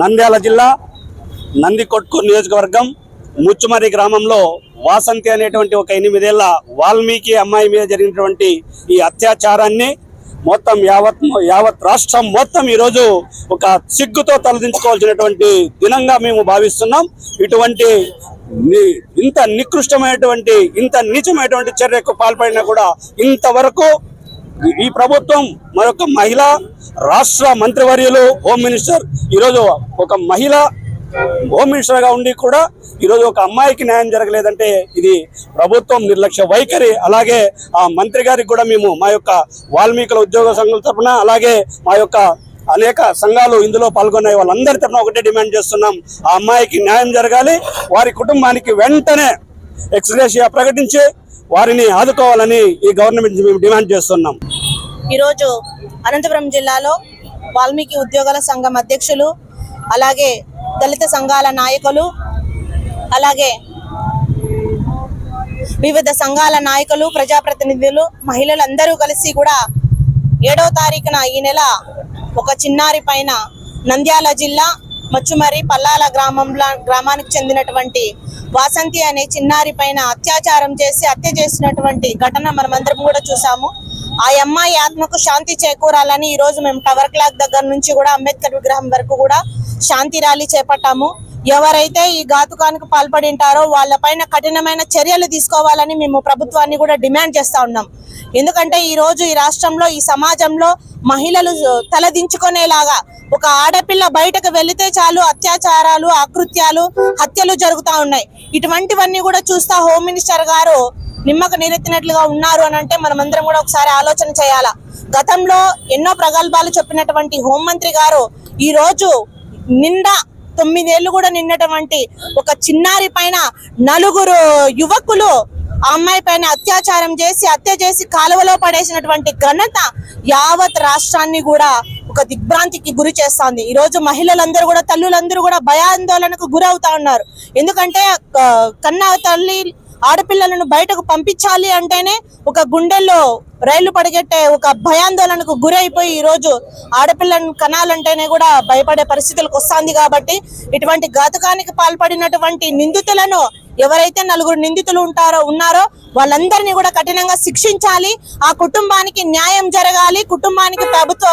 నంద్యాల జిల్లా నందికొట్కు నియోజకవర్గం ముచ్చుమరి గ్రామంలో వాసంతి అనేటువంటి ఒక ఎనిమిదేళ్ళ వాల్మీకి అమ్మాయి మీద జరిగినటువంటి ఈ అత్యాచారాన్ని మొత్తం యావత్ యావత్ రాష్ట్రం మొత్తం ఈరోజు ఒక సిగ్గుతో తలదించుకోవాల్సినటువంటి దినంగా మేము భావిస్తున్నాం. ఇటువంటి ని- ఇంత నికృష్టమైనటువంటి ఇంత నీచమైనటువంటి చర్యకు పాల్పడినా కూడా ఇంతవరకు ఈ ప్రభుత్వం మరొక మహిళ రాష్ట్ర మంత్రివర్యులు హోమ్ మినిస్టర్ ఈరోజు ఒక మహిళ హోమ్ మినిస్టర్గా ఉండి కూడా ఈరోజు ఒక అమ్మాయికి న్యాయం జరగలేదంటే ఇది ప్రభుత్వం నిర్లక్ష్య వైఖరి. అలాగే ఆ మంత్రి గారికి కూడా మేము మా యొక్క వాల్మీకుల ఉద్యోగ సంఘాల తరఫున అలాగే మా యొక్క అనేక సంఘాలు ఇందులో పాల్గొన్నాయి. వాళ్ళందరి తరఫున ఒకటే డిమాండ్ చేస్తున్నాం. ఆ అమ్మాయికి న్యాయం జరగాలి. వారి కుటుంబానికి వెంటనే ఎక్స్గ్రేషియా ప్రకటించి వారిని ఆదుకోవాలని ఈ గవర్నమెంట్ మేము డిమాండ్ చేస్తున్నాం. ఈరోజు అనంతపురం జిల్లాలో వాల్మీకి ఉద్యోగాల సంఘం అధ్యక్షులు అలాగే దళిత సంఘాల నాయకులు అలాగే వివిధ సంఘాల నాయకులు ప్రజాప్రతినిధులు మహిళలందరూ కలిసి కూడా ఏడవ తారీఖున ఈ నెల ఒక చిన్నారి పైన నంద్యాల జిల్లా మచ్చుమరి పల్లాల గ్రామంలో గ్రామానికి చెందినటువంటి వాసంతి అనే చిన్నారి పైన అత్యాచారం చేసి హత్య చేసినటువంటి ఘటన మనమందరం కూడా చూసాము. ఆ అమ్మాయి ఆత్మకు శాంతి చేకూరాలని ఈ రోజు మేము టవర్ క్లాక్ దగ్గర నుంచి కూడా అంబేద్కర్ విగ్రహం వరకు కూడా శాంతి ర్యాలీ చేపట్టాము. ఎవరైతే ఈ ఘాతుకానికి పాల్పడింటారో వాళ్ళపైన కఠినమైన చర్యలు తీసుకోవాలని మేము ప్రభుత్వాన్ని కూడా డిమాండ్ చేస్తా ఉన్నాం. ఎందుకంటే ఈ రోజు ఈ రాష్ట్రంలో ఈ సమాజంలో మహిళలు తలదించుకునేలాగా ఒక ఆడపిల్ల బయటకు వెళితే చాలు అత్యాచారాలు అకృత్యాలు హత్యలు జరుగుతా ఉన్నాయి. ఇటువంటివన్నీ కూడా చూస్తా హోమ్ మినిస్టర్ గారు నిమ్మకు నీరెత్తినట్లుగా ఉన్నారు అని అంటే మనమందరం కూడా ఒకసారి ఆలోచన చేయాలా. గతంలో ఎన్నో ప్రగల్భాలు చెప్పినటువంటి హోంమంత్రి గారు ఈ రోజు నిండా తొమ్మిదేళ్ళు కూడా నిన్నటువంటి ఒక చిన్నారి పైన నలుగురు యువకులు ఆ అమ్మాయి పైన అత్యాచారం చేసి హత్య చేసి కాలువలో పడేసినటువంటి ఘనత యావత్ రాష్ట్రాన్ని కూడా ఒక దిగ్భ్రాంతికి గురి చేస్తుంది. ఈ రోజు మహిళలందరూ కూడా తల్లులందరూ కూడా భయాందోళనకు గురవుతా ఉన్నారు. ఎందుకంటే కన్నా తల్లి ఆడపిల్లలను బయటకు పంపించాలి అంటేనే ఒక గుండెల్లో రైలు పడగెట్టే ఒక భయాందోళనకు గురైపోయి ఈ రోజు ఆడపిల్లను కనాలంటేనే కూడా భయపడే పరిస్థితులకు వస్తుంది కాబట్టి ఇటువంటి ఘాతుకానికి పాల్పడినటువంటి నిందితులను ఎవరైతే నలుగురు నిందితులు ఉంటారో ఉన్నారో వాళ్ళందరినీ కూడా కఠినంగా శిక్షించాలి. ఆ కుటుంబానికి న్యాయం జరగాలి. కుటుంబానికి ప్రభుత్వ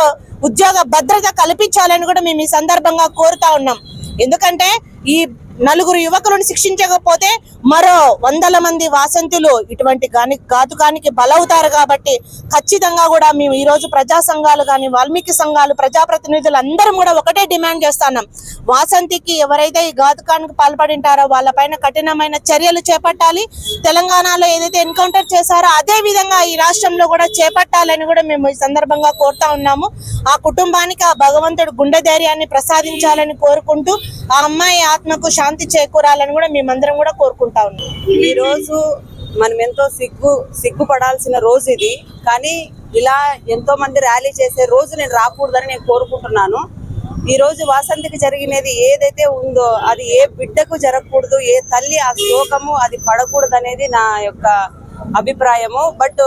ఉద్యోగ భద్రత కల్పించాలని కూడా మేము ఈ సందర్భంగా కోరుతా ఉన్నాం. ఎందుకంటే ఈ నలుగురు యువకులను శిక్షించకపోతే మరో వందల మంది వాసంతులు ఇటువంటి గాని ఘాతుకానికి బలవుతారు కాబట్టి ఖచ్చితంగా కూడా మేము ఈ రోజు ప్రజా సంఘాలు కానీ వాల్మీకి సంఘాలు ప్రజాప్రతినిధులు అందరం కూడా ఒకటే డిమాండ్ చేస్తున్నాం. వాసంతికి ఎవరైతే ఈ ఘాతుకానికి పాల్పడింటారో వాళ్ళపైన కఠినమైన చర్యలు చేపట్టాలి. తెలంగాణలో ఏదైతే ఎన్కౌంటర్ చేశారో అదే విధంగా ఈ రాష్ట్రంలో కూడా చేపట్టాలని కూడా మేము ఈ సందర్భంగా కోరుతా ఉన్నాము. ఆ కుటుంబానికి ఆ భగవంతుడు గుండె ధైర్యాన్ని ప్రసాదించాలని కోరుకుంటూ ఆ అమ్మాయి ఆత్మకు శాంతి శాంతి చేకూరాలని కూడా మేమందరం కూడా కోరుకుంటా ఉన్నాం. ఈ రోజు మనం ఎంతో సిగ్గు సిగ్గుపడాల్సిన రోజు ఇది. కానీ ఇలా ఎంతో మంది ర్యాలీ చేసే రోజు నేను రాకూడదని నేను కోరుకుంటున్నాను. ఈ రోజు వాసంతికి జరిగినది ఏదైతే ఉందో అది ఏ బిడ్డకు జరగకూడదు ఏ తల్లి ఆ శోకము అది పడకూడదు అనేది నా యొక్క అభిప్రాయము. బట్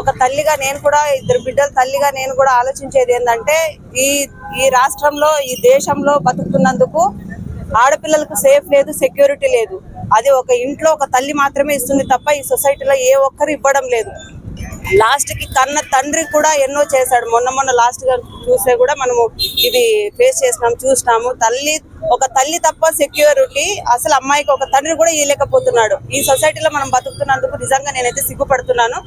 ఒక తల్లిగా నేను కూడా ఇద్దరు బిడ్డల తల్లిగా నేను కూడా ఆలోచించేది ఏంటంటే ఈ ఈ రాష్ట్రంలో ఈ దేశంలో బతుకుతున్నందుకు ఆడపిల్లలకు సేఫ్ లేదు సెక్యూరిటీ లేదు. అది ఒక ఇంట్లో ఒక తల్లి మాత్రమే ఇస్తుంది తప్ప ఈ సొసైటీలో ఏ ఒక్కరు ఇవ్వడం లేదు. లాస్ట్కి కన్న తండ్రి కూడా ఎన్నో చేశాడు. మొన్న మొన్న లాస్ట్గా చూస్తే కూడా మనము ఇది ఫేస్ చేసినాం చూసినాము. తల్లి ఒక తల్లి తప్ప సెక్యూరిటీ అసలు అమ్మాయికి ఒక తండ్రి కూడా ఇవ్వలేకపోతున్నాడు ఈ సొసైటీలో మనం బతుకుతున్నందుకు నిజంగా నేనైతే సిగ్గుపడుతున్నాను.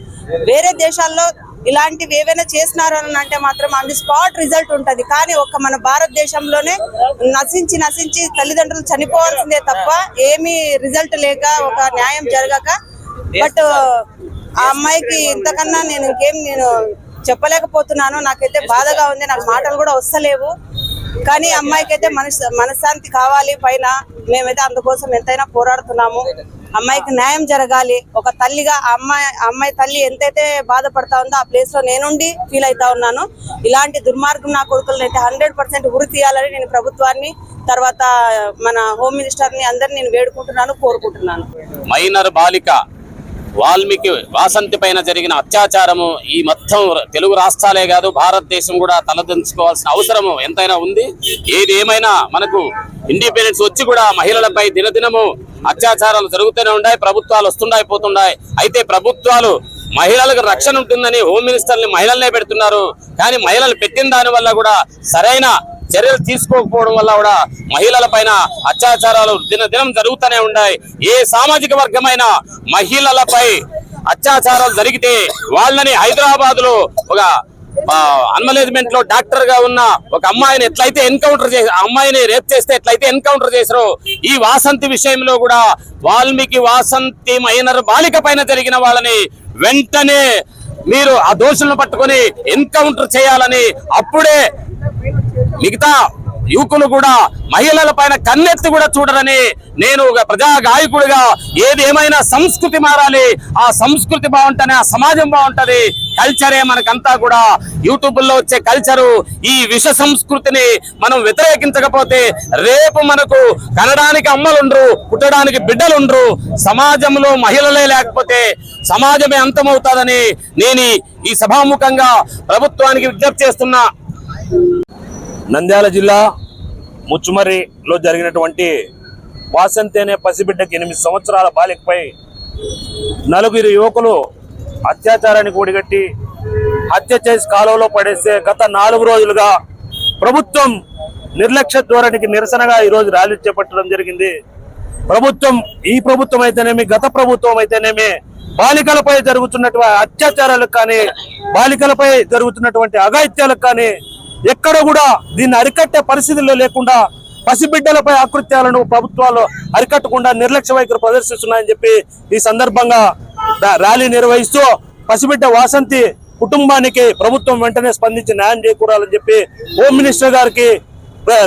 వేరే దేశాల్లో ఇలాంటివి ఏవైనా చేసినారు అని అంటే మాత్రం ఆన్ ది స్పాట్ రిజల్ట్ ఉంటుంది. కానీ ఒక మన భారతదేశంలోనే నశించి నశించి తల్లిదండ్రులు చనిపోవాల్సిందే తప్ప ఏమీ రిజల్ట్ లేక ఒక న్యాయం జరగక బట్ ఆ అమ్మాయికి ఇంతకన్నా నేను ఇంకేం నేను చెప్పలేకపోతున్నాను. నాకైతే బాధగా ఉంది. నాకు మాటలు కూడా వస్తలేవు. కానీ అమ్మాయికి అయితే మనశ్శాంతి కావాలి పైన. మేమైతే అందుకోసం ఎంతైనా పోరాడుతున్నాము. అమ్మాయికి న్యాయం జరగాలి. ఒక తల్లిగా ఆ అమ్మాయి అమ్మాయి తల్లి ఎంతైతే బాధపడతా ఉందో ఆ ప్లేస్లో నేనుండి ఫీల్ అవుతా ఉన్నాను. ఇలాంటి దుర్మార్గం నా కొడుకులను అయితే హండ్రెడ్ పర్సెంట్ ఉరి తీయాలని నేను ప్రభుత్వాన్ని తర్వాత మన హోమ్ మినిస్టర్ని అందరిని నేను వేడుకుంటున్నాను కోరుకుంటున్నాను. మైనర్ బాలిక వాల్మీకి వాసంతి పైన జరిగిన అత్యాచారము ఈ మొత్తం తెలుగు రాష్ట్రాలే కాదు భారతదేశం కూడా తలదించుకోవాల్సిన అవసరము ఎంతైనా ఉంది. ఏది ఏమైనా మనకు ఇండిపెండెన్స్ వచ్చి కూడా మహిళలపై దినదినము అత్యాచారాలు జరుగుతూనే ఉన్నాయి ప్రభుత్వాలు వస్తున్నాయి పోతున్నాయి అయితే ప్రభుత్వాలు మహిళలకు రక్షణ ఉంటుందని హోమ్ మినిస్టర్ని మహిళలనే పెడుతున్నారు. కానీ మహిళలు పెట్టిన దాని వల్ల కూడా సరైన చర్యలు తీసుకోకపోవడం వల్ల కూడా మహిళల పైన అత్యాచారాలు దినదినం జరుగుతూనే ఉన్నాయి. ఏ సామాజిక వర్గమైన మహిళలపై అత్యాచారాలు జరిగితే వాళ్ళని హైదరాబాద్లో ఒక అన్మలేజ్మెంట్లో డాక్టర్గా ఉన్న ఒక అమ్మాయిని ఎట్లయితే ఎన్కౌంటర్ చేసి ఆ అమ్మాయిని రేప్ చేస్తే ఎట్లయితే ఎన్కౌంటర్ చేశారో ఈ వాసంతి విషయంలో కూడా వాల్మీకి వాసంతి మైనర్ బాలిక పైన జరిగిన వాళ్ళని వెంటనే మీరు ఆ దోషులను పట్టుకొని ఎన్కౌంటర్ చేయాలని అప్పుడే మిగతా యువకులు కూడా మహిళల పైన కన్నెత్తి కూడా చూడరని నేను ఒక ప్రజా గాయకుడిగా ఏది ఏమైనా సంస్కృతి మారాలి ఆ సంస్కృతి బాగుంటేనే ఆ సమాజం బాగుంటది. కల్చరే మనకంతా కూడా. యూట్యూబ్లో వచ్చే కల్చరు ఈ విష సంస్కృతిని మనం వ్యతిరేకించకపోతే రేపు మనకు కనడానికి అమ్మలుండ్రు పుట్టడానికి బిడ్డలుండ్రు. సమాజంలో మహిళలే లేకపోతే సమాజమే అంతమవుతాదని నేను ఈ సభాముఖంగా ప్రభుత్వానికి విజ్ఞప్తి చేస్తున్నా. నంద్యాల జిల్లా ముచ్చుమరిలో జరిగినటువంటి వాసంతి అనే పసిబిడ్డకి ఎనిమిది సంవత్సరాల బాలికపై నలుగురు యువకులు అత్యాచారానికి ఒడిగట్టి హత్య చేసి కాలువలో పడేస్తే గత నాలుగు రోజులుగా ప్రభుత్వం నిర్లక్ష్య ధోరణికి నిరసనగా ఈరోజు ర్యాలీ చేపట్టడం జరిగింది. ప్రభుత్వం ఈ ప్రభుత్వం అయితేనేమి గత ప్రభుత్వం అయితేనేమి బాలికలపై జరుగుతున్నటువంటి అత్యాచారాలకు కానీ బాలికలపై జరుగుతున్నటువంటి అఘాయిత్యాలకు కానీ ఎక్కడ కూడా దీన్ని అరికట్టే పరిస్థితుల్లో లేకుండా పసిబిడ్డలపై ఆకృత్యాలను ప్రభుత్వాలు అరికట్టకుండా నిర్లక్ష్య వైఖరి ప్రదర్శిస్తున్నాయని చెప్పి ఈ సందర్భంగా ర్యాలీ నిర్వహిస్తూ పసిబిడ్డ వాసంతి కుటుంబానికి ప్రభుత్వం వెంటనే స్పందించి న్యాయం చేకూరాలని చెప్పి హోమ్ మినిస్టర్ గారికి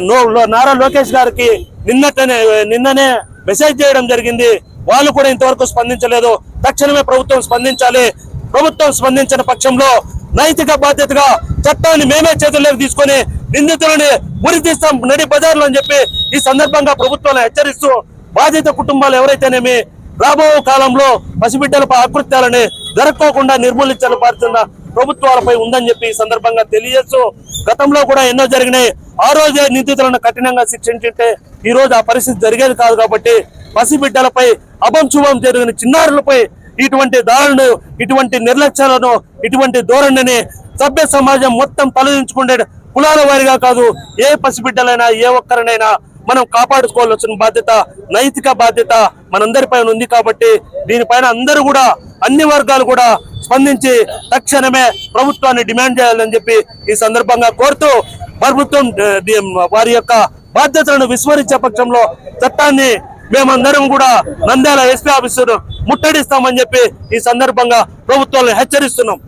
నో- నారా లోకేష్ గారికి నిన్నటనే నిన్ననే మెసేజ్ చేయడం జరిగింది. వాళ్ళు కూడా ఇంతవరకు స్పందించలేదు. తక్షణమే ప్రభుత్వం స్పందించాలి. ప్రభుత్వం స్పందించిన పక్షంలో నైతిక బాధ్యతగా చట్టాన్ని మేమే చేతుల్లోకి తీసుకొని నిందితులని ఉరి తీస్తాం నడి బజార్లు అని చెప్పి ఈ సందర్భంగా ప్రభుత్వాన్ని హెచ్చరిస్తూ బాధిత కుటుంబాలు ఎవరైతేనేమి రాబో కాలంలో పసిబిడ్డలపై ఆకృత్యాలని జరక్కోకుండా నిర్మూలించాలని పారుతున్న ప్రభుత్వాలపై ఉందని చెప్పి ఈ సందర్భంగా తెలియజేస్తూ గతంలో కూడా ఎన్నో జరిగినాయి. ఆ రోజే నిందితులను కఠినంగా శిక్షించుంటే ఈ రోజు ఆ పరిస్థితి జరిగేది కాదు కాబట్టి పసిబిడ్డలపై అభంశుభం జరిగిన చిన్నారులపై ఇటువంటి దారులను ఇటువంటి నిర్లక్ష్యాలను ఇటువంటి ధోరణిని సభ్య సమాజం మొత్తం పలుదించుకుంటే కులాల వారిగా కాదు ఏ పసిబిడ్డలైనా ఏ ఒక్కరినైనా మనం కాపాడుకోవాల్సిన బాధ్యత నైతిక బాధ్యత మనందరిపైన ఉంది కాబట్టి దీనిపైన అందరూ కూడా అన్ని వర్గాలు కూడా స్పందించి తక్షణమే ప్రభుత్వాన్ని డిమాండ్ చేయాలని చెప్పి ఈ సందర్భంగా కోరుతూ ప్రభుత్వం వారి యొక్క బాధ్యతలను విస్మరించే పక్షంలో చట్టాన్ని మేమందరం కూడా నంద్యాల ఎస్పీ ఆఫీసును ముట్టడిస్తామని చెప్పి ఈ సందర్భంగా ప్రభుత్వాలను హెచ్చరిస్తున్నాం.